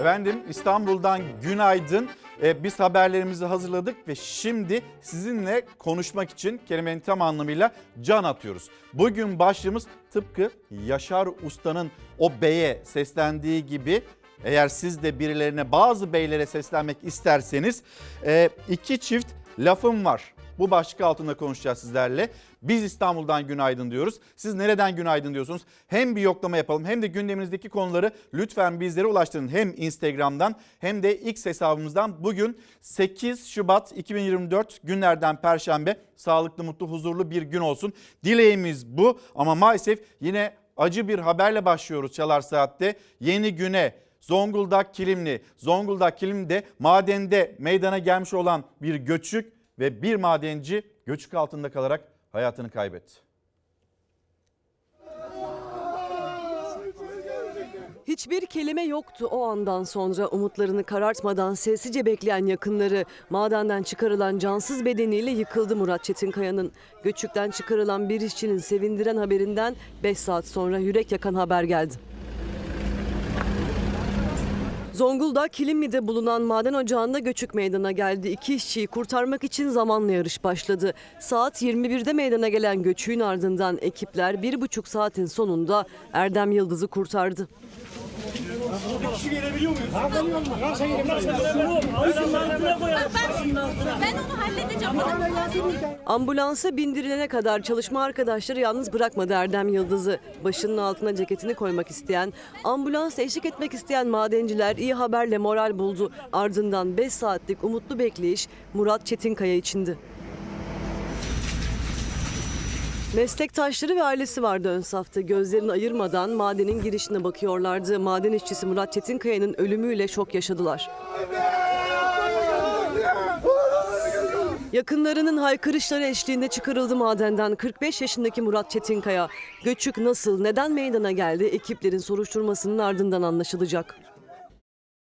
Efendim İstanbul'dan günaydın. Ee, biz haberlerimizi hazırladık ve şimdi sizinle konuşmak için kelimenin tam anlamıyla can atıyoruz. Bugün başlığımız tıpkı Yaşar Usta'nın o beye seslendiği gibi eğer siz de birilerine bazı beylere seslenmek isterseniz e, iki çift lafım var. Bu başlık altında konuşacağız sizlerle. Biz İstanbul'dan günaydın diyoruz. Siz nereden günaydın diyorsunuz? Hem bir yoklama yapalım hem de gündeminizdeki konuları lütfen bizlere ulaştırın. Hem Instagram'dan hem de X hesabımızdan. Bugün 8 Şubat 2024 günlerden Perşembe. Sağlıklı, mutlu, huzurlu bir gün olsun. Dileğimiz bu ama maalesef yine acı bir haberle başlıyoruz Çalar Saat'te. Yeni güne Zonguldak Kilimli, Zonguldak Kilimli'de madende meydana gelmiş olan bir göçük ve bir madenci göçük altında kalarak hayatını kaybetti. Hiçbir kelime yoktu o andan sonra umutlarını karartmadan sessizce bekleyen yakınları madenden çıkarılan cansız bedeniyle yıkıldı Murat Çetinkaya'nın. Göçükten çıkarılan bir işçinin sevindiren haberinden 5 saat sonra yürek yakan haber geldi. Zonguldak Kilimli'de bulunan maden ocağında göçük meydana geldi. İki işçiyi kurtarmak için zamanla yarış başladı. Saat 21'de meydana gelen göçüğün ardından ekipler bir buçuk saatin sonunda Erdem Yıldız'ı kurtardı. Ben onu halledeceğim. Ambulansa bindirilene kadar çalışma arkadaşları yalnız bırakmadı Erdem Yıldız'ı. Başının altına ceketini koymak isteyen, ambulans eşlik etmek isteyen madenciler iyi haberle moral buldu. Ardından 5 saatlik umutlu bekleyiş Murat Çetinkaya içindi. Meslektaşları ve ailesi vardı ön safta. Gözlerini ayırmadan madenin girişine bakıyorlardı. Maden işçisi Murat Çetinkaya'nın ölümüyle şok yaşadılar. Yakınlarının haykırışları eşliğinde çıkarıldı madenden 45 yaşındaki Murat Çetinkaya. Göçük nasıl, neden meydana geldi ekiplerin soruşturmasının ardından anlaşılacak.